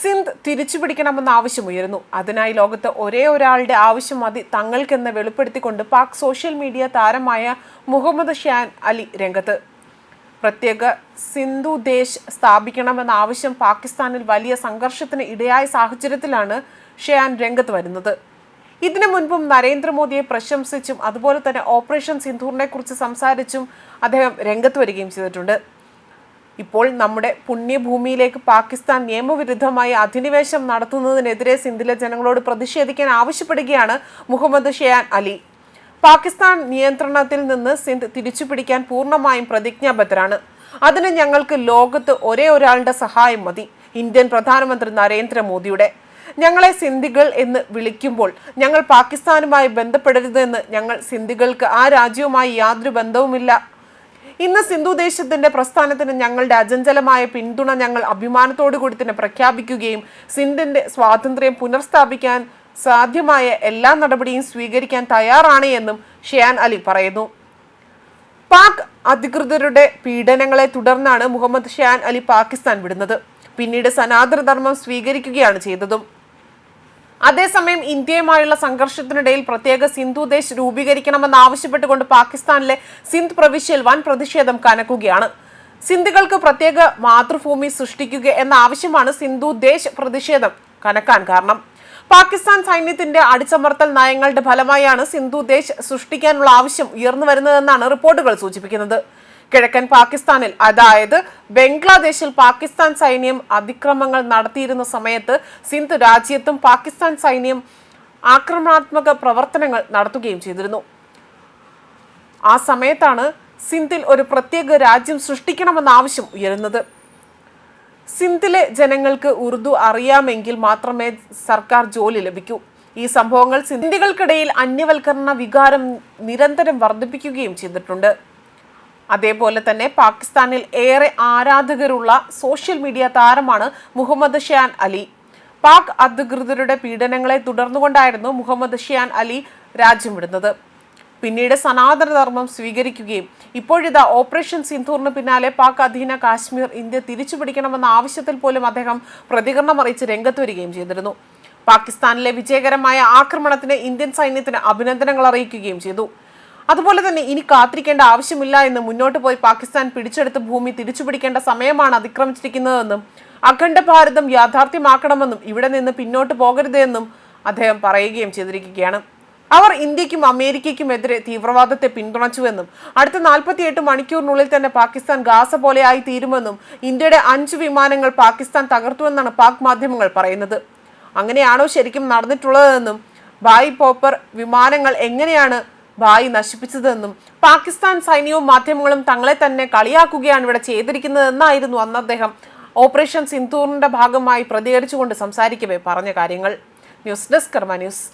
സിന്ധ് പിടിക്കണമെന്ന ആവശ്യമുയരുന്നു അതിനായി ലോകത്ത് ഒരേ ഒരാളുടെ ആവശ്യം മതി. തങ്ങൾക്കെന്ന് വെളിപ്പെടുത്തിക്കൊണ്ട് പാക് സോഷ്യൽ മീഡിയ താരമായ മുഹമ്മദ് ഷാൻ അലി രംഗത്ത്. പ്രത്യേക സിന്ധു ദേശ് സ്ഥാപിക്കണമെന്ന ആവശ്യം പാകിസ്ഥാനിൽ വലിയ സംഘർഷത്തിന് ഇടയായ സാഹചര്യത്തിലാണ് ഷാൻ രംഗത്ത് വരുന്നത്. ഇതിനു മുൻപും നരേന്ദ്രമോദിയെ പ്രശംസിച്ചും അതുപോലെ തന്നെ ഓപ്പറേഷൻ സിന്ധൂറിനെ കുറിച്ച് സംസാരിച്ചും അദ്ദേഹം രംഗത്ത് വരികയും ചെയ്തിട്ടുണ്ട്. ഇപ്പോൾ നമ്മുടെ പുണ്യഭൂമിയിലേക്ക് പാകിസ്ഥാൻ നിയമവിരുദ്ധമായി അധിനിവേശം നടത്തുന്നതിനെതിരെ സിന്ധിലെ ജനങ്ങളോട് പ്രതിഷേധിക്കാൻ ആവശ്യപ്പെടുകയാണ് മുഹമ്മദ് ഷെയാൻ അലി. പാകിസ്ഥാൻ നിയന്ത്രണത്തിൽ നിന്ന് സിന്ധ് തിരിച്ചുപിടിക്കാൻ പൂർണമായും പ്രതിജ്ഞാബദ്ധരാണ്. അതിന് ഞങ്ങൾക്ക് ലോകത്ത് ഒരേ ഒരാളുടെ സഹായം മതി. ഇന്ത്യൻ പ്രധാനമന്ത്രി നരേന്ദ്രമോദിയുടെ. ഞങ്ങളെ സിന്ധികൾ എന്ന് വിളിക്കുമ്പോൾ ഞങ്ങൾ പാകിസ്ഥാനുമായി ബന്ധപ്പെടരുതെന്ന് ഞങ്ങൾ സിന്ധികൾക്ക് ആ രാജ്യവുമായി യാതൊരു ബന്ധവുമില്ല. ഇന്ന് സിന്ധു ദേശത്തിന്റെ പ്രസ്ഥാനത്തിന് ഞങ്ങളുടെ അജഞ്ചലമായ പിന്തുണ ഞങ്ങൾ അഭിമാനത്തോടു കൂടി തന്നെ പ്രഖ്യാപിക്കുകയും സിന്ധിന്റെ സ്വാതന്ത്ര്യം പുനഃസ്ഥാപിക്കാൻ സാധ്യമായ എല്ലാ നടപടിയും സ്വീകരിക്കാൻ തയ്യാറാണ് എന്നും ഷിയാൻ അലി പറയുന്നു. പാക് അധികൃതരുടെ പീഡനങ്ങളെ തുടർന്നാണ് മുഹമ്മദ് ഷിയാൻ അലി പാകിസ്ഥാൻ വിടുന്നത്. പിന്നീട് സനാതനധർമ്മം സ്വീകരിക്കുകയാണ് ചെയ്തതും. അതേസമയം ഇന്ത്യയുമായുള്ള സംഘർഷത്തിനിടയിൽ പ്രത്യേക സിന്ധു ദേശ് രൂപീകരിക്കണമെന്ന് ആവശ്യപ്പെട്ടുകൊണ്ട് പാകിസ്ഥാനിലെ സിന്ധ് പ്രവിശ്യയിൽ വൻ പ്രതിഷേധം കനക്കുകയാണ്. സിന്ധുകൾക്ക് പ്രത്യേക മാതൃഭൂമി സൃഷ്ടിക്കുക എന്ന ആവശ്യമാണ് സിന്ധു ദേശ് പ്രതിഷേധം കനക്കാൻ കാരണം. പാകിസ്ഥാൻ സൈന്യത്തിന്റെ അടിച്ചമർത്തൽ നയങ്ങളുടെ ഫലമായാണ് സിന്ധു ദേശ് സൃഷ്ടിക്കാനുള്ള ആവശ്യം ഉയർന്നു വരുന്നതെന്നാണ് റിപ്പോർട്ടുകൾ സൂചിപ്പിക്കുന്നത്. കിഴക്കൻ പാകിസ്ഥാനിൽ അതായത് ബംഗ്ലാദേശിൽ പാകിസ്ഥാൻ സൈന്യം അതിക്രമങ്ങൾ നടത്തിയിരുന്ന സമയത്ത് സിന്ധ് രാജ്യത്തും പാകിസ്ഥാൻ സൈന്യം ആക്രമണാത്മക പ്രവർത്തനങ്ങൾ നടത്തുകയും ചെയ്തിരുന്നു. ആ സമയത്താണ് സിന്ധിൽ ഒരു പ്രത്യേക രാജ്യം സൃഷ്ടിക്കണമെന്ന ആവശ്യം ഉയരുന്നത്. സിന്ധിലെ ജനങ്ങൾക്ക് ഉറുദു അറിയാമെങ്കിൽ മാത്രമേ സർക്കാർ ജോലി ലഭിക്കൂ. ഈ സംഭവങ്ങൾ സിന്ധികൾക്കിടയിൽ അന്യവൽക്കരണ വികാരം നിരന്തരം വർദ്ധിപ്പിക്കുകയും ചെയ്തിട്ടുണ്ട്. അതേപോലെ തന്നെ പാകിസ്ഥാനിൽ ഏറെ ആരാധകരുള്ള സോഷ്യൽ മീഡിയ താരമാണ് മുഹമ്മദ് ഷിയാൻ അലി. പാക് അധികൃതരുടെ പീഡനങ്ങളെ തുടർന്നുകൊണ്ടായിരുന്നു മുഹമ്മദ് ഷിയാൻ അലി രാജ്യം വിടുന്നത് പിന്നീട് സനാതനധർമ്മം സ്വീകരിക്കുകയും ഇപ്പോഴിതാ ഓപ്പറേഷൻ സിന്ധൂറിന് പിന്നാലെ പാക് അധീന കാശ്മീർ ഇന്ത്യ തിരിച്ചുപിടിക്കണമെന്ന ആവശ്യത്തിൽ പോലും അദ്ദേഹം പ്രതികരണം അറിയിച്ച് രംഗത്ത് വരികയും ചെയ്തിരുന്നു. പാകിസ്ഥാനിലെ വിജയകരമായ ആക്രമണത്തിന് ഇന്ത്യൻ സൈന്യത്തിന് അഭിനന്ദനങ്ങൾ അറിയിക്കുകയും ചെയ്തു. അതുപോലെ തന്നെ ഇനി കാത്തിരിക്കേണ്ട ആവശ്യമില്ല എന്ന് മുന്നോട്ട് പോയി പാകിസ്ഥാൻ പിടിച്ചെടുത്ത ഭൂമി തിരിച്ചുപിടിക്കേണ്ട സമയമാണ് അതിക്രമിച്ചിരിക്കുന്നതെന്നും അഖണ്ഡ ഭാരതം യാഥാർത്ഥ്യമാക്കണമെന്നും ഇവിടെ നിന്ന് പിന്നോട്ട് പോകരുതെന്നും അദ്ദേഹം പറയുകയും ചെയ്തിരിക്കുകയാണ്. അവർ ഇന്ത്യക്കും അമേരിക്കയ്ക്കുമെതിരെ തീവ്രവാദത്തെ പിന്തുണച്ചുവെന്നും അടുത്ത നാൽപ്പത്തിയെട്ട് മണിക്കൂറിനുള്ളിൽ തന്നെ പാകിസ്ഥാൻ ഗാസ പോലെയായി തീരുമെന്നും ഇന്ത്യയുടെ അഞ്ച് വിമാനങ്ങൾ പാകിസ്ഥാൻ തകർത്തുവെന്നാണ് പാക് മാധ്യമങ്ങൾ പറയുന്നത്. അങ്ങനെയാണോ ശരിക്കും നടന്നിട്ടുള്ളതെന്നും ഭായ് പോപ്പർ വിമാനങ്ങൾ എങ്ങനെയാണ് ഭായി നശിപ്പിച്ചതെന്നും പാകിസ്ഥാൻ സൈന്യവും മാധ്യമങ്ങളും തങ്ങളെ തന്നെ കളിയാക്കുകയാണ് ഇവിടെ ചെയ്തിരിക്കുന്നതെന്നായിരുന്നു അന്ന് അദ്ദേഹം. ഓപ്പറേഷൻ സിന്ധൂറിന്റെ ഭാഗമായി പ്രതികരിച്ചുകൊണ്ട് സംസാരിക്കവേ പറഞ്ഞ കാര്യങ്ങൾ. News desk Karma news.